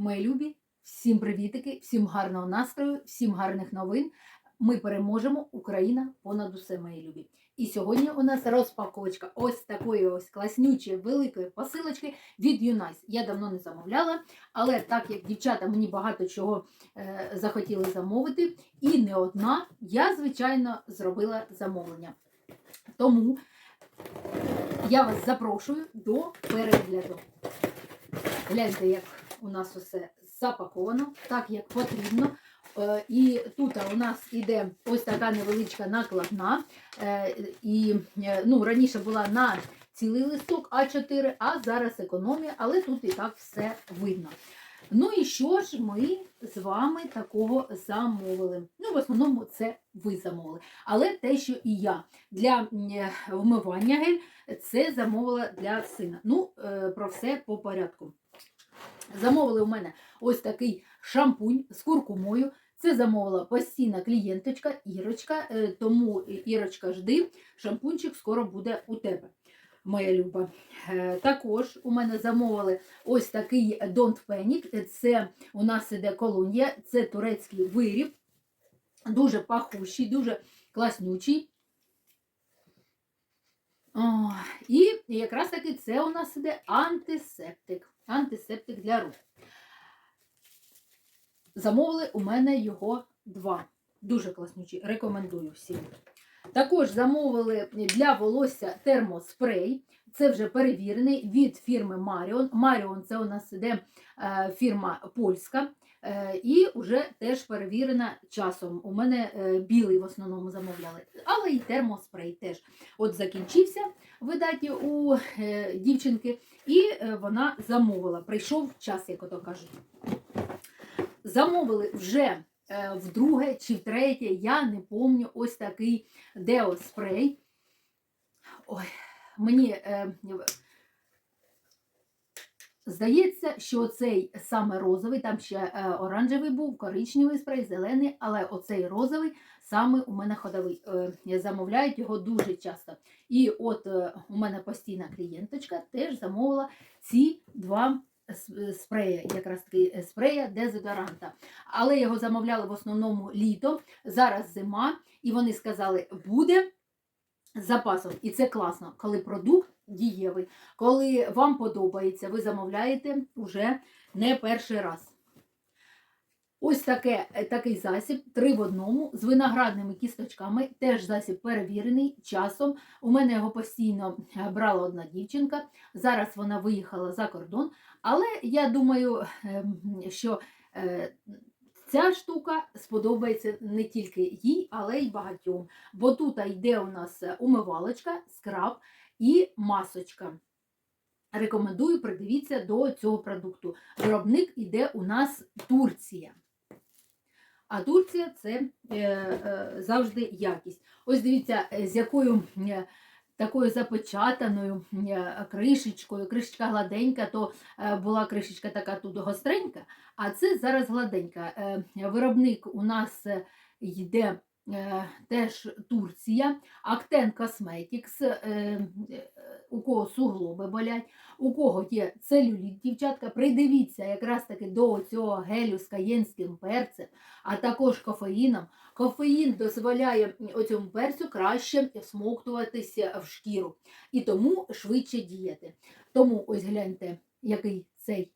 Мої любі, всім привітики, всім гарного настрою, всім гарних новин. Ми переможемо, Україна понад усе, мої любі. І сьогодні у нас розпаковочка ось такої ось класнючої великої посилочки від Юнайс. Я давно не замовляла, але так як дівчата мені багато чого е, захотіли замовити, і не одна, я, звичайно, зробила замовлення. Тому я вас запрошую до перегляду. Гляньте, як у нас усе запаковано, так як потрібно. Е, І тут у нас іде ось така невеличка накладна. Е, І е, ну, раніше була на цілий листок А4, а зараз економія, але тут і так все видно. Ну і що ж ми з вами такого замовили? Ну, в основному це ви замовили. Але те, що і я для вмивання гель, це замовила для сина. Ну, про все по порядку. Замовили у мене ось такий шампунь з куркумою. Це замовила постійна клієнточка Ірочка, е, тому Ірочка жди, шампунчик скоро буде у тебе, моя люба. Е, Також у мене замовили ось такий Don't Panic. Це у нас іде колонія, це турецький виріб, дуже пахущий, дуже класнючий. О, і якраз таки це у нас іде антисептик. Антисептик для рук. Замовили у мене його два. Дуже класнючі, рекомендую всім. Також замовили для волосся термоспрей. Це вже перевірений від фірми Marion. Marion це у нас іде е, фірма польська. Е, і вже теж перевірена часом. У мене е, білий в основному замовляли, але і термоспрей теж. От закінчився видаті у е, дівчинки, і вона замовила. Прийшов час, як ото кажуть. Замовили вже вдруге чи втретє, я не пам'ятаю, ось такий деоспрей. Ой, мені здається, що цей саме розовий, там ще е, оранжевий був, коричневий спрей, зелений, але оцей розовий саме у мене ходовий. Е, замовляють його дуже часто. І от е, у мене постійна клієнточка теж замовила ці два спрея, якраз таки спрея дезодоранта. Але його замовляли в основному літом, зараз зима, і вони сказали, буде запасом. І це класно, коли продукт дієвий, коли вам подобається, ви замовляєте вже не перший раз. Ось таке, е, такий засіб, три в одному, з виноградними кісточками, теж засіб перевірений часом. У мене його постійно е, брала одна дівчинка. Зараз вона виїхала за кордон. Але я думаю, ем, що е, ця штука сподобається не тільки їй, але й багатьом. Бо тут йде у нас умивалочка, скраб і масочка. Рекомендую, придивіться до цього продукту. Виробник іде у нас Турція. А Турція це е, е, завжди якість. Ось дивіться, е, з якою е, такою запечатаною е, кришечкою, кришечка гладенька, то е, була кришечка така тут гостренька, а це зараз гладенька. Е, Виробник у нас е, йде теж Турція, Актен Cosmetics, е, е, у кого суглоби болять, у кого є целюліт, дівчатка, придивіться якраз таки до цього гелю з каєнським перцем, а також кофеїном. Кофеїн дозволяє оцьому перцю краще всмоктуватися в шкіру і тому швидше діяти. Тому ось гляньте, який цей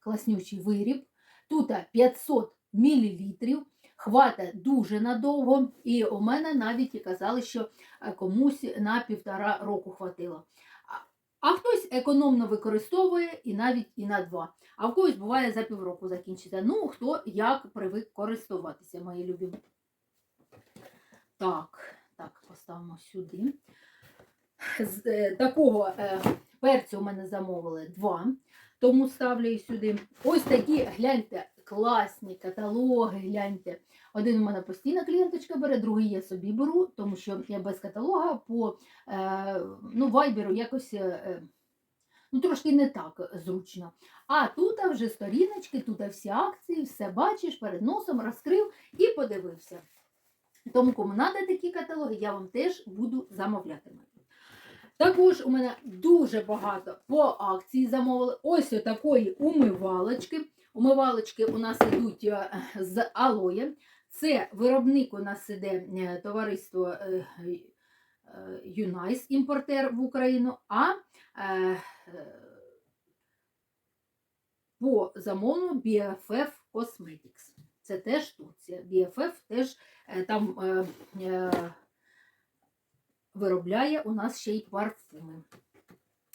класнючий виріб. Тут 500 мл, хвата дуже надовго, і у мене навіть казали, що е, комусь на півтора року хватило. А- А хтось економно використовує і навіть і на два. А в когось буває за півроку закінчиться. Ну, хто як привик користуватися, мої любі. Так, так, поставимо сюди. З е, такого е, перцю у мене замовили два, тому ставлю їх сюди. Ось такі, гляньте, класні каталоги, гляньте. Один у мене постійна клієнточка бере, другий я собі беру, тому що я без каталога по е, ну, вайберу якось е, ну, трошки не так зручно. А тут вже сторіночки, тут всі акції, все бачиш, перед носом розкрив і подивився. Тому, кому треба такі каталоги, я вам теж буду замовляти. Також у мене дуже багато по акції замовили. Ось такої умивалочки. Умивалочки у нас йдуть е, з алоє. Це виробник у нас іде е, товариство е, Юнайс, імпортер в Україну, а по замовленню BFF Cosmetics. Це теж Турція. BFF теж там виробляє у нас ще й парфуми.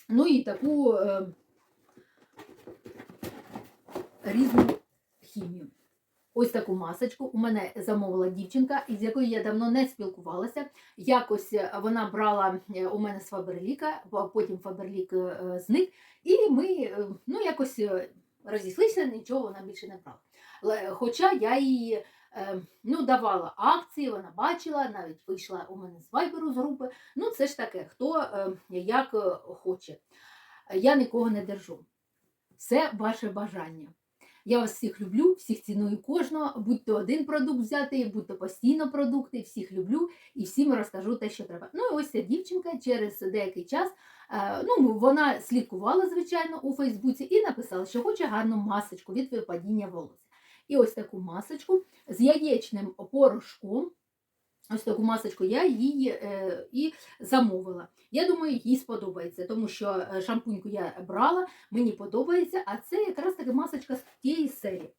Ну і таку різну хімію. Ось таку масочку у мене замовила дівчинка, із якою я давно не спілкувалася. Якось е, вона брала е, у мене з Фаберліка, потім Фаберлік е, зник, і ми ну, якось розійшлися, нічого вона більше не брала. Хоча я е, ну, давала акції, вона бачила, навіть вийшла у мене з вайберу з групи. Ну, це ж таке, хто як хоче. Я нікого не держу. Це ваше бажання. Я вас всіх люблю, всіх ціную кожного. Будь-то один продукт взяти, будь-то постійно продукти, всіх люблю і всім розкажу те, що треба. Ну і ось ця дівчинка через деякий час. е, Ну, вона слідкувала, звичайно, у Фейсбуці і написала, що хоче гарну масочку від випадіння волосся. І ось таку масочку з яєчним порошком. Ось таку масочку я її е, і замовила. Я думаю, їй сподобається, тому що е, шампуньку я брала, мені подобається, а це якраз таки масочка з тієї серії.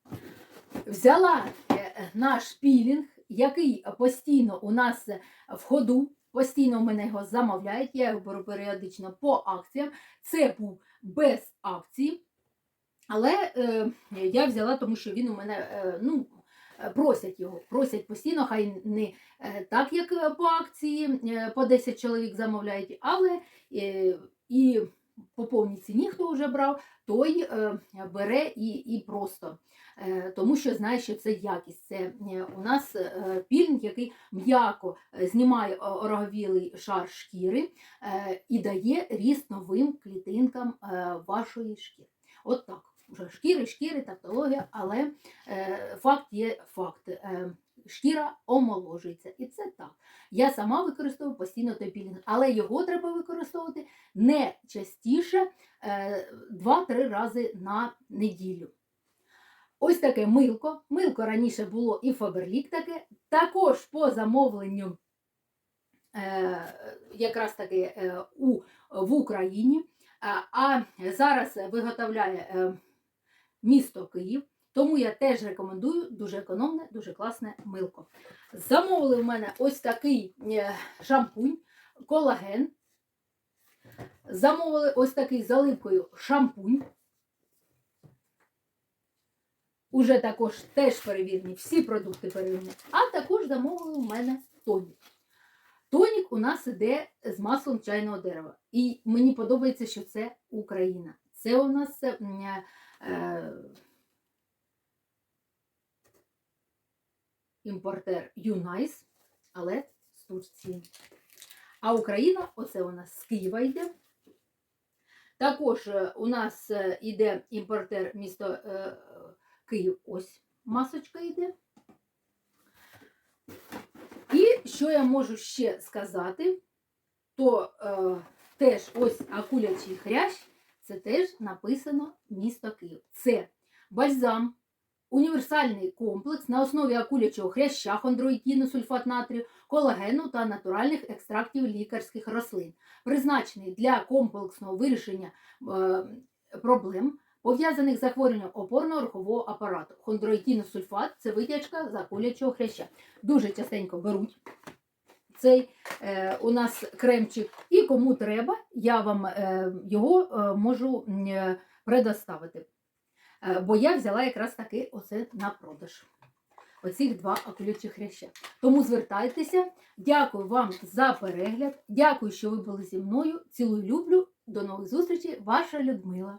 Взяла е, наш пілінг, який постійно у нас в ходу, постійно в мене його замовляють, я його беру періодично по акціям. Це був без акції. Але е, я взяла, тому що він у мене е, ну, е, просять його, просять постійно, хай не е, так, як е, по акції, е, по 10 чоловік замовляють, але е, і по повній ціні, хто вже брав, той е, бере і, і просто. Е, Тому що знає, що це якість. Це е, у нас е, пілінг, який м'яко е, знімає ороговілий шар шкіри е, і дає ріст новим клітинкам е, вашої шкіри. От так. Вже шкіри, шкіри, тавтологія, але е, факт є факт. Е, шкіра омоложується. І це так. Я сама використовую постійно той пілінг, але його треба використовувати не частіше е, 2-3 рази на неділю. Ось таке милко. Милко раніше було і Фаберлік таке. Також по замовленню е, якраз таки е, у, в Україні. А, зараз виготовляє е, місто Київ. Тому я теж рекомендую дуже економне, дуже класне милко. Замовили в мене ось такий е, шампунь, колаген. Замовили ось такий заливкою шампунь. Уже також теж перевірені, всі продукти перевірені. А також замовили у мене тонік. Тонік у нас іде з маслом чайного дерева. І мені подобається, що це Україна. Це у нас е, імпортер Юнайс, але з Турції. А Україна, оце у нас з Києва йде. Також е, у нас е, йде імпортер місто е, Київ, ось масочка йде. І що я можу ще сказати, то е, теж ось акулячий хрящ, це теж написано місто Київ. Це бальзам, універсальний комплекс на основі акулячого хряща, хондроїтіну, сульфат натрію, колагену та натуральних екстрактів лікарських рослин, призначений для комплексного вирішення е, проблем, пов'язаних з захворюванням опорно-рухового апарату. Хондроїтіносульфат – це витяжка з акулячого хряща. Дуже частенько беруть цей е, у нас кремчик. І кому треба, я вам е, його е, можу предоставити. Бо я взяла якраз таки оце на продаж. Оцих два акулячі хряща. Тому звертайтеся. Дякую вам за перегляд. Дякую, що ви були зі мною. Цілую люблю. До нових зустрічей. Ваша Людмила.